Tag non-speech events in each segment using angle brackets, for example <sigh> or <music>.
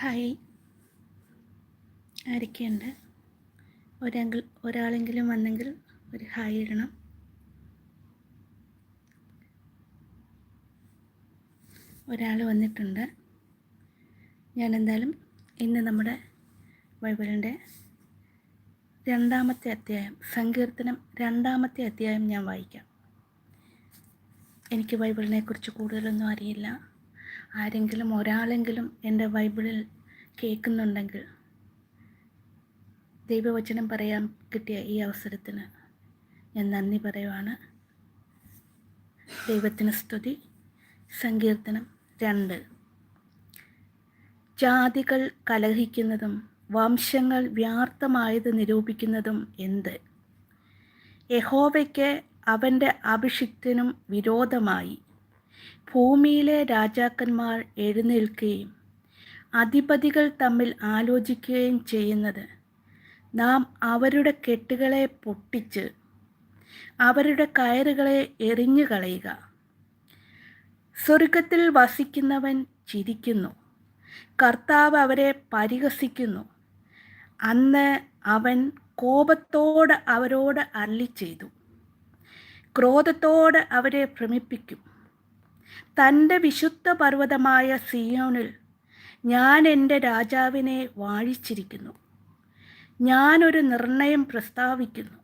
Hi. ആരൊക്കെയുണ്ട്? ഒരെങ്കിൽ ഒരാളെങ്കിലും വന്നെങ്കിൽ ഒരു ഹായ് ഇടണം. ഒരാൾ വന്നിട്ടുണ്ട്. ഞാൻ എന്തായാലും ഇന്ന് നമ്മുടെ ബൈബിളിന്റെ രണ്ടാമത്തെ അധ്യായം സങ്കീർത്തനം രണ്ടാമത്തെ അധ്യായം ഞാൻ വായിക്കാം. എനിക്ക് ബൈബിളിനെ കുറിച്ച് കൂടുതലൊന്നും അറിയില്ല. ആരെങ്കിലും ഒരാളെങ്കിലും എന്റെ ബൈബിളിൽ കേൾക്കുന്നുണ്ടെങ്കിൽ ദൈവവചനം പറയാൻ കിട്ടിയ ഈ അവസരത്തിന് ഞാൻ നന്ദി പറയുവാണ്. ദൈവത്തിന് സ്തുതി. സങ്കീർത്തനം രണ്ട്. ജാതികൾ കലഹിക്കുന്നതും വംശങ്ങൾ വ്യാർത്ഥമായത് നിരൂപിക്കുന്നതും എന്ത്? യഹോവയ്ക്ക് അവന്റെ അഭിഷിക്തനും വിരോധമായി ഭൂമിയിലെ രാജാക്കന്മാർ എഴുന്നേൽക്കുകയും അധിപതികൾ തമ്മിൽ ആലോചിക്കുകയും ചെയ്യുന്നത്. നാം അവരുടെ കെട്ടുകളെ പൊട്ടിച്ച് അവരുടെ കയറുകളെ എറിഞ്ഞു കളയുക. സ്വർഗത്തിൽ വസിക്കുന്നവൻ ചിരിക്കുന്നു. കർത്താവ് അവരെ പരിഹസിക്കുന്നു. അന്ന് അവൻ കോപത്തോട് അവരോട് അല്ലി ചെയ്തു ക്രോധത്തോട് അവരെ ഭ്രമിപ്പിക്കും. തന്റെ വിശുദ്ധ പർവതമായ സിയോണിൽ ഞാൻ എന്റെ രാജാവിനെ വാഴിച്ചിരിക്കുന്നു. ഞാനൊരു നിർണയം പ്രസ്താവിക്കുന്നു.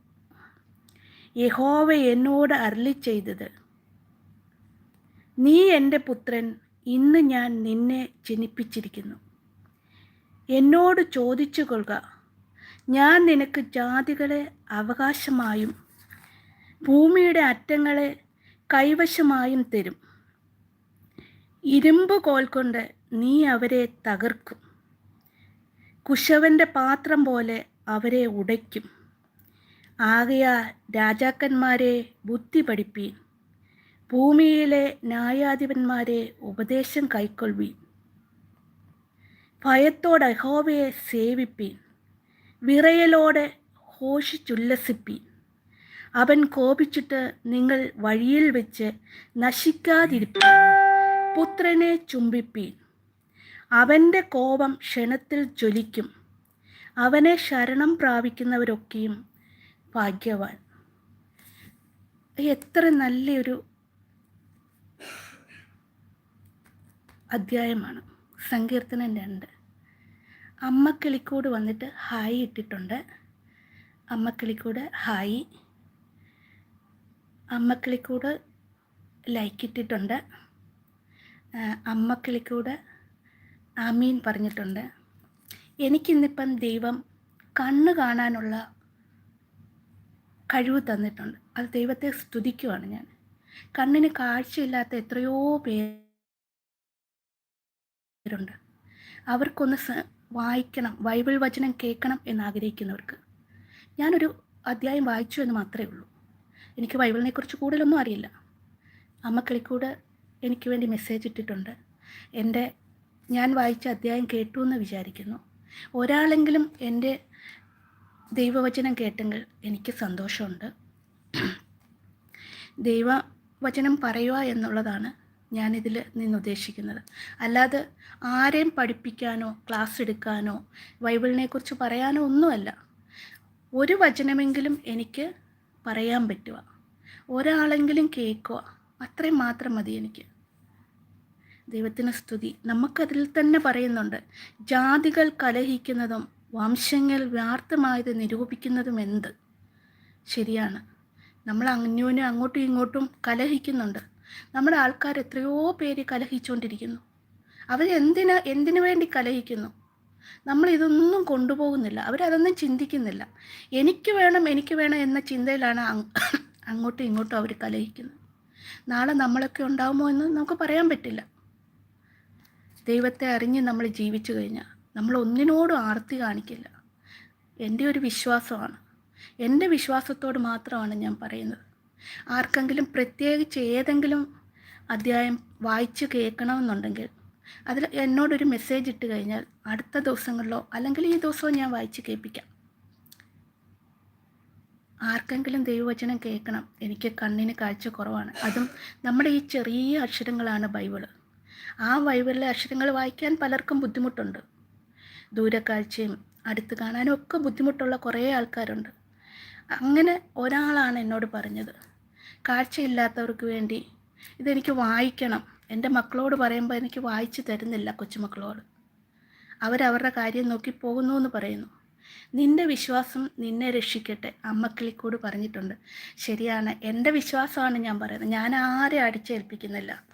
യഹോവ എന്നോട് അരളി ചെയ്തത് നീ എന്റെ പുത്രൻ ഇന്ന് ഞാൻ നിന്നെ ജനിപ്പിച്ചിരിക്കുന്നു. എന്നോട് ചോദിച്ചു കൊള്ളുക ഞാൻ നിനക്ക് ജാതികളെ അവകാശമായും ഭൂമിയുടെ അറ്റങ്ങളെ കൈവശമായും തരും. ഇരുമ്പ് കോൽ കൊണ്ട് നീ അവരെ തകർക്കും. കുശവന്റെ പാത്രം പോലെ അവരെ ഉടയ്ക്കും. ആകയാ രാജാക്കന്മാരെ ബുദ്ധി പഠിപ്പീൻ. ഭൂമിയിലെ ന്യായാധിപന്മാരെ ഉപദേശം കൈക്കൊള്ളുവീൻ ഭയത്തോടെ അഹോവയെ സേവിപ്പീൻ. വിറയലോടെ ഘോഷിച്ചുല്ലസിപ്പീൻ. അവൻ കോപിച്ചിട്ട് നിങ്ങൾ വഴിയിൽ വെച്ച് നശിക്കാതിരിപ്പീൻ. പുത്രനെ ചുംബിപ്പീൻ. അവന്റെ കോപം ക്ഷണത്തിൽ ജ്വലിക്കും. അവനെ ശരണം പ്രാപിക്കുന്നവരൊക്കെയും ഭാഗ്യവാൻ. എത്ര നല്ലൊരു അധ്യായമാണ്. സങ്കീർത്തനം രണ്ട്. അമ്മക്കിളിക്കൂട് വന്നിട്ട് ഹായ് ഇട്ടിട്ടുണ്ട്. അമ്മക്കിളിക്കൂട് ഹായ്. അമ്മക്കിളിക്കൂട് ലൈക്ക് ഇട്ടിട്ടുണ്ട്. അമ്മക്കിളിക്കൂട് ആമീൻ പറഞ്ഞിട്ടുണ്ട്. എനിക്കിന്നിപ്പം ദൈവം കണ്ണ് കാണാനുള്ള കഴിവ് തന്നിട്ടുണ്ട്. അത് ദൈവത്തെ സ്തുതിക്കുവാണ് ഞാൻ. കണ്ണിന് കാഴ്ചയില്ലാത്ത എത്രയോ പേരുണ്ട്. അവർക്കൊന്ന് വായിക്കണം ബൈബിൾ വചനം കേൾക്കണം എന്നാഗ്രഹിക്കുന്നവർക്ക്. ഞാനൊരു അധ്യായം വായിച്ചു എന്ന് മാത്രമേ ഉള്ളൂ. എനിക്ക് ബൈബിളിനെക്കുറിച്ച് കൂടുതലൊന്നും അറിയില്ല. അമ്മ കിളിക്കൂട് എനിക്ക് വേണ്ടി മെസ്സേജ് ഇട്ടിട്ടുണ്ട്. എന്റെ ഞാൻ വായിച്ച അധ്യായം കേട്ടു എന്ന് വിചാരിക്കുന്നു. ഒരാളെങ്കിലും എന്റെ ദൈവവചനം കേട്ടെങ്കിൽ എനിക്ക് സന്തോഷമുണ്ട്. <clears throat> ദൈവവചനം പറയുക എന്നുള്ളതാണ് ഞാനിതിൽ നിന്ന് ഉദ്ദേശിക്കുന്നത്. അല്ലാതെ ആരെയും പഠിപ്പിക്കാനോ ക്ലാസ് എടുക്കാനോ ബൈബിളിനെക്കുറിച്ച് പറയാനോ ഒന്നുമല്ല. ഒരു വചനമെങ്കിലും എനിക്ക് പറയാൻ പറ്റുക. ഒരാളെങ്കിലും കേൾക്കുക. അത്രയും മാത്രം മതി എനിക്ക്. ദൈവത്തിന് സ്തുതി. നമുക്കതിൽ തന്നെ പറയുന്നുണ്ട് ജാതികൾ കലഹിക്കുന്നതും വംശങ്ങൾ വ്യാർത്ഥമായത് നിരൂപിക്കുന്നതും എന്ത്? ശരിയാണ്. നമ്മൾ അന്യോന്യം അങ്ങോട്ടും ഇങ്ങോട്ടും കലഹിക്കുന്നുണ്ട്. നമ്മുടെ ആൾക്കാർ എത്രയോ പേര് കലഹിച്ചുകൊണ്ടിരിക്കുന്നു. അവർ എന്തിന് എന്തിനു വേണ്ടി കലഹിക്കുന്നു? നമ്മൾ ഇതൊന്നും കൊണ്ടുപോകുന്നില്ല. അവരതൊന്നും ചിന്തിക്കുന്നില്ല. എനിക്ക് വേണം എനിക്ക് വേണം എന്ന ചിന്തയിലാണ് അങ്ങോട്ടും ഇങ്ങോട്ടും അവർ കലഹിക്കുന്നത്. നാളെ നമ്മളൊക്കെ ഉണ്ടാകുമോ എന്ന് നമുക്ക് പറയാൻ പറ്റില്ല. ദൈവത്തെ അറിഞ്ഞ് നമ്മൾ ജീവിച്ചു കഴിഞ്ഞാൽ നമ്മൾ ഒന്നിനോടും ആർത്തി കാണിക്കില്ല. എന്റെ ഒരു വിശ്വാസമാണ്. എന്റെ വിശ്വാസത്തോട് മാത്രമാണ് ഞാൻ പറയുന്നത്. ആർക്കെങ്കിലും പ്രത്യേകിച്ച് ഏതെങ്കിലും അധ്യായം വായിച്ച് കേൾക്കണമെന്നുണ്ടെങ്കിൽ അതിൽ എന്നോടൊരു മെസ്സേജ് ഇട്ട് കഴിഞ്ഞാൽ അടുത്ത ദിവസങ്ങളിലോ അല്ലെങ്കിൽ ഈ ദിവസവും ഞാൻ വായിച്ച് കേൾപ്പിക്കാം. ആർക്കെങ്കിലും ദൈവവചനം കേൾക്കണം. എനിക്ക് കണ്ണിന് കാഴ്ച കുറവാണ്. അതും നമ്മുടെ ഈ ചെറിയ അക്ഷരങ്ങളാണ് ബൈബിൾ ആ ബൈബിളിലെ അക്ഷരങ്ങൾ വായിക്കാൻ പലർക്കും ബുദ്ധിമുട്ടുണ്ട്. ദൂരക്കാഴ്ചയും അടുത്ത് കാണാനും ഒക്കെ ബുദ്ധിമുട്ടുള്ള കുറേ ആൾക്കാരുണ്ട്. അങ്ങനെ ഒരാളാണ് എന്നോട് പറഞ്ഞത്. കാഴ്ചയില്ലാത്തവർക്ക് വേണ്ടി ഇതെനിക്ക് വായിക്കണം. എന്റെ മക്കളോട് പറയുമ്പോൾ എനിക്ക് വായിച്ചു തരുന്നില്ല കൊച്ചുമക്കളോട്. അവരവരുടെ കാര്യം നോക്കി പോകുന്നു എന്ന് പറയുന്നു. നിന്റെ വിശ്വാസം നിന്നെ രക്ഷിക്കട്ടെ അമ്മക്കിളിക്കൂട് പറഞ്ഞിട്ടുണ്ട്. ശരിയാണ് എന്റെ വിശ്വാസമാണ് ഞാൻ പറയുന്നത്. ഞാൻ ആരെ അടിച്ചേൽപ്പിക്കുന്നില്ല.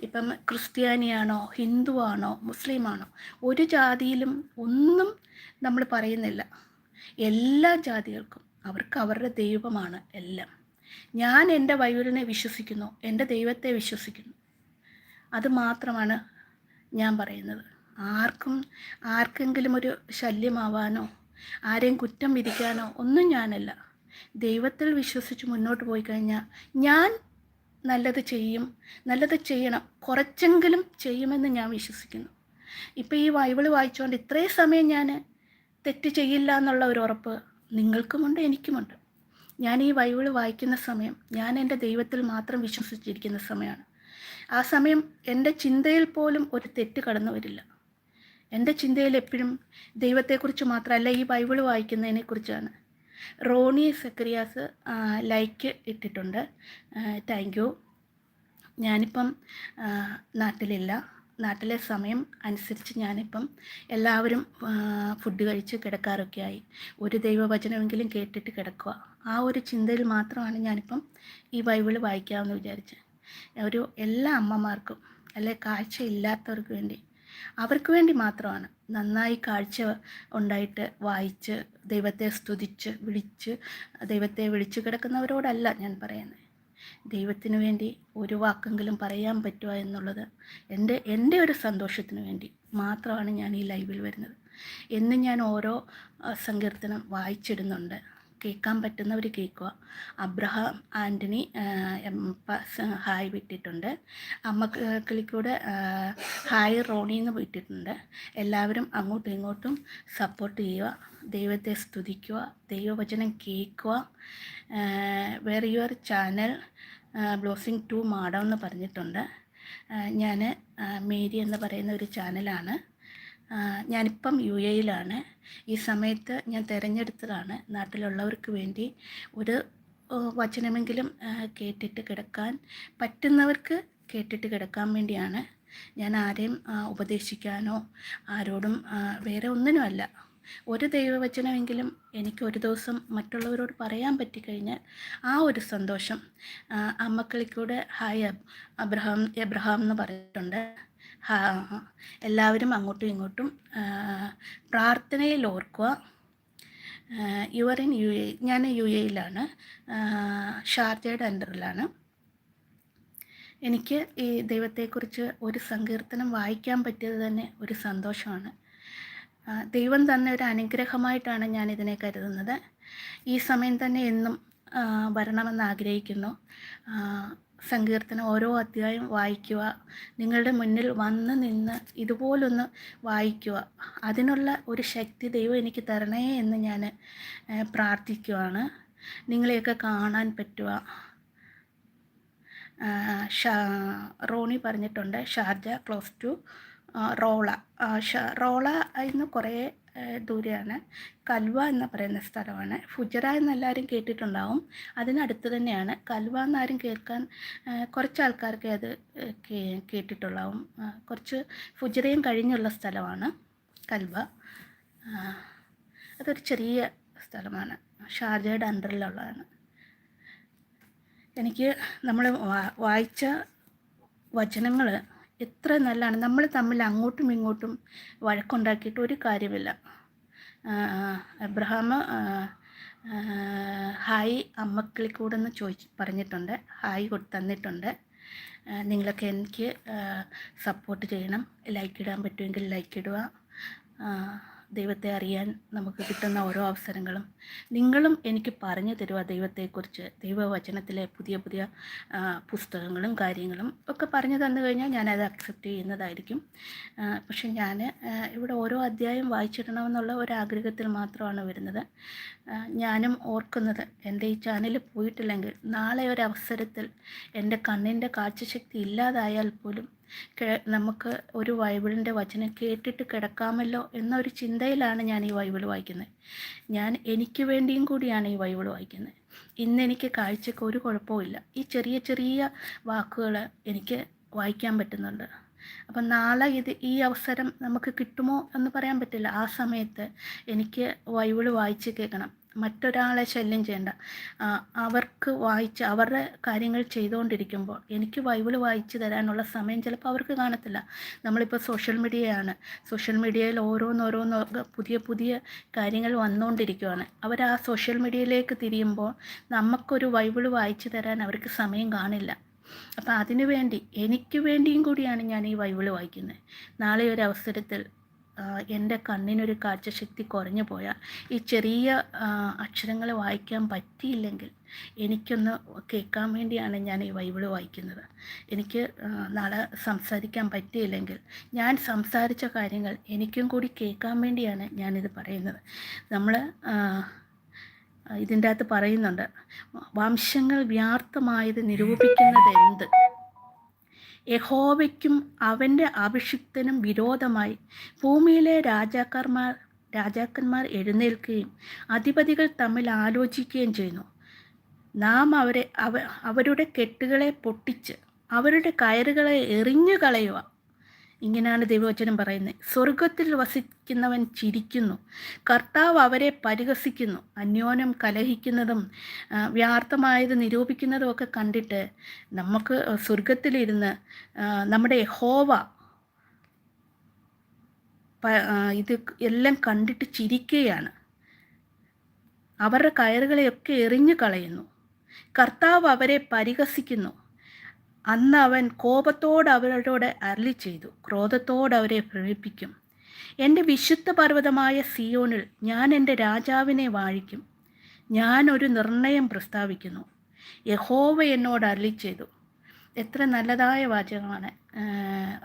ഇപ്പം ക്രിസ്ത്യാനിയാണോ ഹിന്ദുവാണോ മുസ്ലിമാണോ ഒരു ജാതിയിലും ഒന്നും നമ്മൾ പറയുന്നില്ല. എല്ലാ ജാതികൾക്കും അവർക്ക് അവരുടെ ദൈവമാണ് എല്ലാം. ഞാൻ എന്റെ ബൈബിളിനെ വിശ്വസിക്കുന്നു എന്റെ ദൈവത്തെ വിശ്വസിക്കുന്നു. അത് മാത്രമാണ് ഞാൻ പറയുന്നത്. ആർക്കും ആർക്കെങ്കിലും ഒരു ശല്യമാവാനോ ആരെയും കുറ്റം വിധിക്കാനോ ഒന്നും ഞാനല്ല. ദൈവത്തിൽ വിശ്വസിച്ച് മുന്നോട്ട് പോയി കഴിഞ്ഞാൽ ഞാൻ നല്ലത് ചെയ്യും നല്ലത് ചെയ്യണം കുറച്ചെങ്കിലും ചെയ്യുമെന്ന് ഞാൻ വിശ്വസിക്കുന്നു. ഇപ്പോൾ ഈ ബൈബിൾ വായിച്ചുകൊണ്ട് ഇത്രയും സമയം ഞാൻ തെറ്റ് ചെയ്യില്ല എന്നുള്ള ഒരു ഉറപ്പ് നിങ്ങൾക്കുമുണ്ട് എനിക്കുമുണ്ട്. ഞാൻ ഈ ബൈബിൾ വായിക്കുന്ന സമയം ഞാൻ എന്റെ ദൈവത്തിൽ മാത്രം വിശ്വസിച്ചിരിക്കുന്ന സമയമാണ്. ആ സമയം എന്റെ ചിന്തയിൽ പോലും ഒരു തെറ്റ് കടന്നു വരില്ല എന്റെ ചിന്തയിൽ എപ്പോഴും ദൈവത്തെക്കുറിച്ച് മാത്രമല്ല ഈ ബൈബിൾ വായിക്കുന്നതിനെക്കുറിച്ചാണ്. റോണി സക്രിയാസ് ലൈക്ക് ഇട്ടിട്ടുണ്ട്. താങ്ക് യു ഞാനിപ്പം നാട്ടിലില്ല. നാട്ടിലെ സമയം അനുസരിച്ച് ഞാനിപ്പം എല്ലാവരും ഫുഡ് കഴിച്ച് കിടക്കാറൊക്കെയായി. ഒരു ദൈവവചനമെങ്കിലും കേട്ടിട്ട് കിടക്കുക ആ ഒരു ചിന്തയിൽ മാത്രമാണ് ഞാനിപ്പം ഈ ബൈബിൾ വായിക്കാമെന്ന് വിചാരിച്ചത്. ഒരു എല്ലാ അമ്മമാർക്കും അല്ലെ കാഴ്ച ഇല്ലാത്തവർക്ക് വേണ്ടി അവർക്ക് വേണ്ടി മാത്രമാണ്. നന്നായി കാഴ്ച ഉണ്ടായിട്ട് വായിച്ച് ദൈവത്തെ സ്തുതിച്ച് വിളിച്ച് ദൈവത്തെ വിളിച്ചു കിടക്കുന്നവരോടല്ല ഞാൻ പറയുന്നത്. ദൈവത്തിന് വേണ്ടി ഒരു വാക്കെങ്കിലും പറയാൻ പറ്റുക എന്നുള്ളത് എന്റെ എന്റെ ഒരു സന്തോഷത്തിന് വേണ്ടി മാത്രമാണ് ഞാൻ ഈ ലൈവിൽ വരുന്നത്. എന്നും ഞാൻ ഓരോ സങ്കീർത്തനം വായിച്ചിടുന്നുണ്ട്. കേൾക്കാൻ പറ്റുന്നവർ കേൾക്കുക. അബ്രഹാം ആന്റണി ഹായ് വിട്ടിട്ടുണ്ട്. അമ്മക്കളിക്കൂടെ ഹായ് റോണി എന്ന് വിട്ടിട്ടുണ്ട്. എല്ലാവരും അങ്ങോട്ടും ഇങ്ങോട്ടും സപ്പോർട്ട് ചെയ്യുക ദൈവത്തെ സ്തുതിക്കുക ദൈവവചനം കേൾക്കുക. Where your channel blessing to madam എന്ന് പറഞ്ഞിട്ടുണ്ട്. ഞാൻ മേരി എന്ന് പറയുന്ന ഒരു ചാനലാണ് ഞാനിപ്പം യു എയിലാണ് ഈ സമയത്ത് ഞാൻ തിരഞ്ഞെടുത്തതാണ്. നാട്ടിലുള്ളവർക്ക് വേണ്ടി ഒരു വചനമെങ്കിലും കേട്ടിട്ട് കിടക്കാൻ പറ്റുന്നവർക്ക് കേട്ടിട്ട് കിടക്കാൻ വേണ്ടിയാണ് ഞാൻ ആരെയും ഉപദേശിക്കാനോ ആരോടും വേറെ ഒന്നിനുമല്ല. ഒരു ദൈവവചനമെങ്കിലും എനിക്ക് ഒരു ദിവസം മറ്റുള്ളവരോട് പറയാൻ പറ്റിക്കഴിഞ്ഞാൽ ആ ഒരു സന്തോഷം അമ്മക്കളിക്കൂടെ ഹായ് അബ്രഹാം എബ്രഹാം എന്ന് പറഞ്ഞിട്ടുണ്ട്. എല്ലാവരും അങ്ങോട്ടും ഇങ്ങോട്ടും പ്രാർത്ഥനയിൽ ഓർക്കുക. യുവർ ഇൻ യു എ ഞാൻ യു എയിലാണ് ഷാർജയുടെ അണ്ടറിലാണ്. എനിക്ക് ഈ ദൈവത്തെക്കുറിച്ച് ഒരു സങ്കീർത്തനം വായിക്കാൻ പറ്റിയത് തന്നെ ഒരു സന്തോഷമാണ്. ദൈവം തന്നെ ഒരു അനുഗ്രഹമായിട്ടാണ് ഞാൻ ഇതിനെ കരുതുന്നത്. ഈ സമയം തന്നെ എന്നും വരണമെന്ന് ആഗ്രഹിക്കുന്നു. സങ്കീർത്തനം ഓരോ അധ്യായം വായിക്കുക. നിങ്ങളുടെ മുന്നിൽ വന്ന് നിന്ന് ഇതുപോലൊന്ന് വായിക്കുക. അതിനുള്ള ഒരു ശക്തി ദൈവം എനിക്ക് തരണേ എന്ന് ഞാൻ പ്രാർത്ഥിക്കുവാണ്. നിങ്ങളെയൊക്കെ കാണാൻ പറ്റുക. റോണി പറഞ്ഞിട്ടുണ്ട് Sharjah close to Rolla. Rolla ഇന്ന് കുറേ ദൂരെയാണ്. കൽവ എന്ന് പറയുന്ന സ്ഥലമാണ്. ഫുജറ എന്നെല്ലാവരും കേട്ടിട്ടുണ്ടാവും. അതിനടുത്ത് തന്നെയാണ്. കൽവ എന്നാരും കേൾക്കാൻ കുറച്ച് ആൾക്കാർക്ക് അത് ഏ, കേ- കേട്ടിട്ടുണ്ടാവും ആ, കുറച്ച് ഫുജറയും കഴിഞ്ഞുള്ള സ്ഥലമാണ് കൽവ. അതൊരു ചെറിയ സ്ഥലമാണ്. ഷാർജയുടെ അണ്ടറിലുള്ളതാണ്. എനിക്ക് നമ്മൾ വായിച്ച വചനങ്ങൾ എത്ര നല്ലതാണ്. നമ്മൾ തമ്മിൽ അങ്ങോട്ടും ഇങ്ങോട്ടും വഴക്കുണ്ടാക്കിയിട്ട് ഒരു കാര്യമില്ല. അബ്രഹാം ഹായ് അമ്മക്കിളിക്കൂടെന്ന് ചോദിച്ച് പറഞ്ഞിട്ടുണ്ട്. ഹായ് കൊടു തന്നിട്ടുണ്ട്. നിങ്ങളൊക്കെ എനിക്ക് സപ്പോർട്ട് ചെയ്യണം. ലൈക്ക് ഇടാൻ പറ്റുമെങ്കിൽ ലൈക്ക് ഇടുക. ദൈവത്തെ അറിയാൻ നമുക്ക് കിട്ടുന്ന ഓരോ അവസരങ്ങളും നിങ്ങളും എനിക്ക് പറഞ്ഞു തരുക ദൈവത്തെക്കുറിച്ച് ദൈവവചനത്തിലെ പുതിയ പുതിയ പുസ്തകങ്ങളും കാര്യങ്ങളും ഒക്കെ പറഞ്ഞു തന്നു കഴിഞ്ഞാൽ ഞാനത് അക്സെപ്റ്റ് ചെയ്യുന്നതായിരിക്കും. പക്ഷെ ഞാൻ ഇവിടെ ഓരോ അധ്യായം വായിച്ചിടണമെന്നുള്ള ഒരു ആഗ്രഹത്തിൽ മാത്രമാണ് വരുന്നത്. ഞാനും ഓർക്കുന്നത് എന്റെ ഈ ചാനൽ പോയിട്ടില്ലെങ്കിൽ നാളെ ഒരു അവസരത്തിൽ എന്റെ കണ്ണിന്റെ കാഴ്ചശക്തി ഇല്ലാതായാൽ പോലും നമുക്ക് ഒരു ബൈബിളിന്റെ വചനം കേട്ടിട്ട് കിടക്കാമല്ലോ എന്നൊരു ചിന്തയിലാണ് ഞാൻ ഈ ബൈബിൾ വായിക്കുന്നത്. ഞാൻ എനിക്ക് വേണ്ടിയും കൂടിയാണ് ഈ ബൈബിൾ വായിക്കുന്നത്. ഇന്ന് എനിക്ക് കാഴ്ചക്ക് ഒരു കുഴപ്പമില്ല ഈ ചെറിയ ചെറിയ വാക്കുകൾ എനിക്ക് വായിക്കാൻ പറ്റുന്നുണ്ട്. അപ്പം നാളെ ഇത് ഈ അവസരം നമുക്ക് കിട്ടുമോ എന്ന് പറയാൻ പറ്റില്ല. ആ സമയത്ത് എനിക്ക് ബൈബിൾ വായിച്ച് കേൾക്കണം. മറ്റൊരാളെ ശല്യം ചെയ്യേണ്ട. അവർക്ക് വായിച്ച് അവരുടെ കാര്യങ്ങൾ ചെയ്തുകൊണ്ടിരിക്കുമ്പോൾ എനിക്ക് ബൈബിൾ വായിച്ചു തരാനുള്ള സമയം ചിലപ്പോൾ അവർക്ക് കാണത്തില്ല. നമ്മളിപ്പോൾ സോഷ്യൽ മീഡിയയാണ്. സോഷ്യൽ മീഡിയയിൽ ഓരോന്നോരോന്ന് പുതിയ പുതിയ കാര്യങ്ങൾ വന്നുകൊണ്ടിരിക്കുകയാണ് അവർ ആ സോഷ്യൽ മീഡിയയിലേക്ക് തിരിയുമ്പോൾ നമുക്കൊരു ബൈബിൾ വായിച്ചു തരാൻ അവർക്ക് സമയം കാണില്ല. അപ്പോൾ അതിനു വേണ്ടി എനിക്ക് വേണ്ടിയും കൂടിയാണ് ഞാൻ ഈ ബൈബിൾ വായിക്കുന്നത്. നാളെ ഒരു അവസരത്തിൽ എന്റെ കണ്ണിനൊരു കാഴ്ചശക്തി കുറഞ്ഞു പോയാൽ ഈ ചെറിയ അക്ഷരങ്ങൾ വായിക്കാൻ പറ്റിയില്ലെങ്കിൽ എനിക്കൊന്ന് കേൾക്കാൻ വേണ്ടിയാണ് ഞാൻ ഈ ബൈബിൾ വായിക്കുന്നത്. എനിക്ക് നാളെ സംസാരിക്കാൻ പറ്റിയില്ലെങ്കിൽ ഞാൻ സംസാരിച്ച കാര്യങ്ങൾ എനിക്കും കൂടി കേൾക്കാൻ വേണ്ടിയാണ് ഞാനിത് പറയുന്നത്. നമ്മൾ ഇതിന്റെ അകത്ത് പറയുന്നുണ്ട് വംശങ്ങൾ വ്യാർത്ഥമായത് നിരൂപിക്കുന്നത് എന്ത് യഹോവയ്ക്കും അവന്റെ അഭിഷിക്തനും വിരോധമായി ഭൂമിയിലെ രാജാക്കന്മാർ രാജാക്കന്മാർ എഴുന്നേൽക്കുകയും അധിപതികൾ തമ്മിൽ ആലോചിക്കുകയും ചെയ്യുന്നു. നാം അവരെ അവ അവരുടെ കെട്ടുകളെ പൊട്ടിച്ച് അവരുടെ കയറുകളെ എറിഞ്ഞു കളയുക ഇങ്ങനെയാണ് ദൈവവചനം പറയുന്നത്. സ്വർഗത്തിൽ വസിക്കുന്നവൻ ചിരിക്കുന്നു. കർത്താവ് അവരെ പരിഹസിക്കുന്നു. അന്യോന്യം കലഹിക്കുന്നതും വ്യാർത്ഥമായത് നിരൂപിക്കുന്നതും ഒക്കെ കണ്ടിട്ട് നമുക്ക് സ്വർഗത്തിലിരുന്ന് നമ്മുടെ ഹോവ ഇത് എല്ലാം കണ്ടിട്ട് ചിരിക്കുകയാണ്. അവരുടെ കയറുകളെയൊക്കെ എറിഞ്ഞു കളയുന്നു കർത്താവ് അവരെ പരിഹസിക്കുന്നു. അന്ന് അവൻ കോപത്തോട് അവരോട് അരളി ചെയ്തു ക്രോധത്തോട് അവരെ ഭ്രമിപ്പിക്കും. എന്റെ വിശുദ്ധ പർവതമായ സിയോനിൽ ഞാൻ എന്റെ രാജാവിനെ വാഴിക്കും. ഞാൻ ഒരു നിർണയം പ്രസ്താവിക്കുന്നു. യഹോവ എന്നോട് അരളി ചെയ്തു എത്ര നല്ലതായ വാചകമാണ്.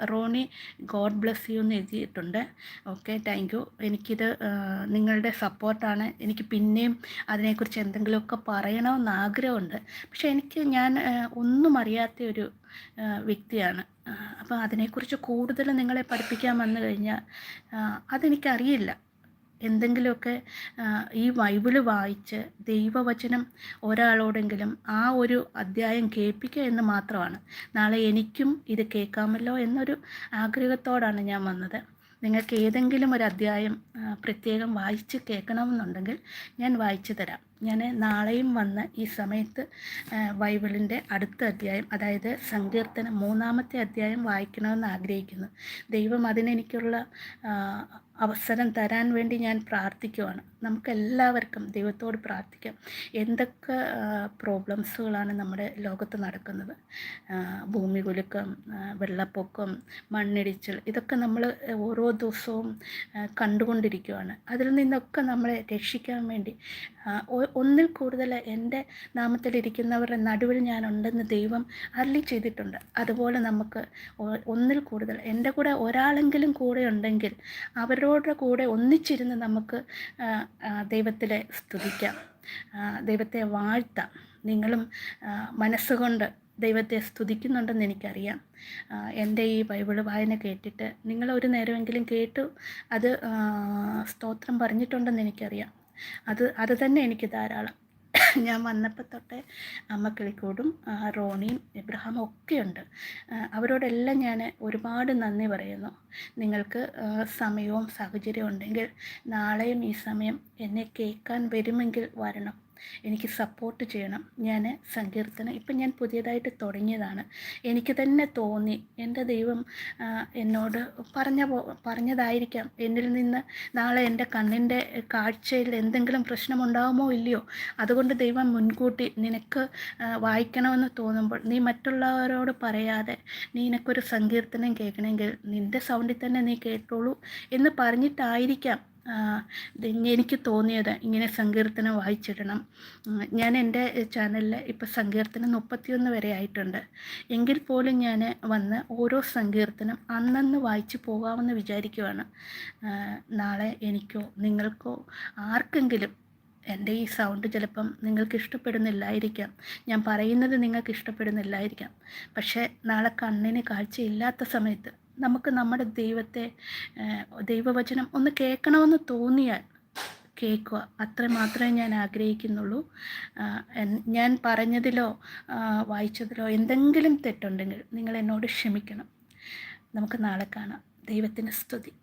റോണി ഗോഡ് ബ്ലെസ് യു എന്ന് എഴുതിയിട്ടുണ്ട്. Okay thank you. എനിക്കിത് നിങ്ങളുടെ സപ്പോർട്ടാണ്. എനിക്ക് പിന്നെയും അതിനെക്കുറിച്ച് എന്തെങ്കിലുമൊക്കെ പറയണമെന്ന് ആഗ്രഹമുണ്ട്. പക്ഷേ എനിക്ക് ഞാൻ ഒന്നും അറിയാത്ത ഒരു വ്യക്തിയാണ്. അപ്പോൾ അതിനെക്കുറിച്ച് കൂടുതൽ നിങ്ങളെ പഠിപ്പിക്കാൻ വന്നു കഴിഞ്ഞാൽ അതെനിക്കറിയില്ല. എന്തെങ്കിലുമൊക്കെ ഈ ബൈബിൾ വായിച്ച് ദൈവവചനം ഒരാളോടെങ്കിലും ആ ഒരു അധ്യായം കേൾപ്പിക്കുക എന്ന് മാത്രമാണ്. നാളെ എനിക്കും ഇത് കേൾക്കാമല്ലോ എന്നൊരു ആഗ്രഹത്തോടാണ് ഞാൻ വന്നത്. നിങ്ങൾക്ക് ഏതെങ്കിലും ഒരു അധ്യായം പ്രത്യേകം വായിച്ച് കേൾക്കണമെന്നുണ്ടെങ്കിൽ ഞാൻ വായിച്ചു തരാം. ഞാൻ നാളെയും വന്ന് ഈ സമയത്ത് ബൈബിളിന്റെ അടുത്ത അധ്യായം അതായത് സങ്കീർത്തനം മൂന്നാമത്തെ അധ്യായം വായിക്കണമെന്ന് ആഗ്രഹിക്കുന്നു. ദൈവം അതിനെനിക്കുള്ള അവസരം തരാൻ വേണ്ടി ഞാൻ പ്രാർത്ഥിക്കുവാണ്. നമുക്കെല്ലാവർക്കും ദൈവത്തോട് പ്രാർത്ഥിക്കാം. എന്തൊക്കെ പ്രോബ്ലംസുകളാണ് നമ്മുടെ ലോകത്ത് നടക്കുന്നത്? ഭൂമി കുലുക്കം വെള്ളപ്പൊക്കം മണ്ണിടിച്ചിൽ ഇതൊക്കെ നമ്മൾ ഓരോ ദിവസവും കണ്ടുകൊണ്ടിരിക്കുകയാണ് അതിൽ നിന്നൊക്കെ നമ്മളെ രക്ഷിക്കാൻ വേണ്ടി ഒന്നിൽ കൂടുതൽ എന്റെ നാമത്തിലിരിക്കുന്നവരുടെ നടുവിൽ ഞാനുണ്ടെന്ന് ദൈവം അരളി ചെയ്തിട്ടുണ്ട്. അതുപോലെ നമുക്ക് ഒന്നിൽ കൂടുതൽ എന്റെ കൂടെ ഒരാളെങ്കിലും കൂടെ ഉണ്ടെങ്കിൽ അവരുടെ കൂടെ ഒന്നിച്ചിരുന്ന് നമുക്ക് ദൈവത്തിലെ സ്തുതിക്കാം. ദൈവത്തെ വാഴ്ത്താം. നിങ്ങളും മനസ്സുകൊണ്ട് ദൈവത്തെ സ്തുതിക്കുന്നുണ്ടെന്ന് എനിക്കറിയാം. എന്റെ ഈ ബൈബിൾ വായന കേട്ടിട്ട് നിങ്ങൾ ഒരു നേരമെങ്കിലും കേട്ടു അത് സ്തോത്രം പറഞ്ഞിട്ടുണ്ടെന്ന് എനിക്കറിയാം. അത് അത് തന്നെ എനിക്ക് ധാരാളം. ഞാൻ വന്നപ്പോൾ തൊട്ടേ അമ്മ കിളിക്കോടും റോണിയും എബ്രഹാമും ഒക്കെയുണ്ട് അവരോടെല്ലാം ഞാൻ ഒരുപാട് നന്ദി പറയുന്നു. നിങ്ങൾക്ക് സമയവും സാഹചര്യവും ഉണ്ടെങ്കിൽ നാളെയും ഈ സമയം എന്നെ കേൾക്കാൻ വരുമെങ്കിൽ വരണം. എനിക്ക് സപ്പോർട്ട് ചെയ്യണം. ഞാൻ സങ്കീർത്തനം ഇപ്പം ഞാൻ പുതിയതായിട്ട് തുടങ്ങിയതാണ്. എനിക്ക് തന്നെ തോന്നി എന്റെ ദൈവം എന്നോട് പറഞ്ഞ പറഞ്ഞതായിരിക്കാം. എന്നിൽ നിന്ന് നാളെ എന്റെ കണ്ണിന്റെ കാഴ്ചയിൽ എന്തെങ്കിലും പ്രശ്നമുണ്ടാകുമോ ഇല്ലയോ? അതുകൊണ്ട് ദൈവം മുൻകൂട്ടി നിനക്ക് വായിക്കണമെന്ന് തോന്നുമ്പോൾ നീ മറ്റുള്ളവരോട് പറയാതെ നീ നിനക്കൊരു സങ്കീർത്തനം കേൾക്കണമെങ്കിൽ നിന്റെ സൗണ്ടിൽ തന്നെ നീ കേട്ടോളൂ എന്ന് പറഞ്ഞിട്ടായിരിക്കാം. എനിക്ക് തോന്നിയത് ഇങ്ങനെ സങ്കീർത്തനം വായിച്ചിടണം. ഞാൻ എന്റെ ചാനലിൽ ഇപ്പോൾ സങ്കീർത്തനം മുപ്പത്തിയൊന്ന് വരെ ആയിട്ടുണ്ട്. എങ്കിൽ പോലും ഞാൻ വന്ന് ഓരോ സങ്കീർത്തനം അന്നന്ന് വായിച്ച് പോകാമെന്ന് വിചാരിക്കുവാണ്. നാളെ എനിക്കോ നിങ്ങൾക്കോ ആർക്കെങ്കിലും എന്റെ ഈ സൗണ്ട് ചിലപ്പം നിങ്ങൾക്ക് ഇഷ്ടപ്പെടുന്നില്ലായിരിക്കാം. ഞാൻ പറയുന്നത് നിങ്ങൾക്ക് ഇഷ്ടപ്പെടുന്നില്ലായിരിക്കാം. പക്ഷേ നാളെ കണ്ണിന് കാഴ്ചയില്ലാത്ത സമയത്ത് നമുക്ക് നമ്മുടെ ദൈവത്തെ ദൈവവചനം ഒന്ന് കേൾക്കണമെന്ന് തോന്നിയാൽ കേൾക്കുക. അത്ര മാത്രമേ ഞാൻ ആഗ്രഹിക്കുന്നുള്ളൂ. ഞാൻ പറഞ്ഞതിലോ വായിച്ചതിലോ എന്തെങ്കിലും തെറ്റുണ്ടെങ്കിൽ നിങ്ങൾ എന്നോട് ക്ഷമിക്കണം. നമുക്ക് നാളെ കാണാം. ദൈവത്തിന് സ്തുതി.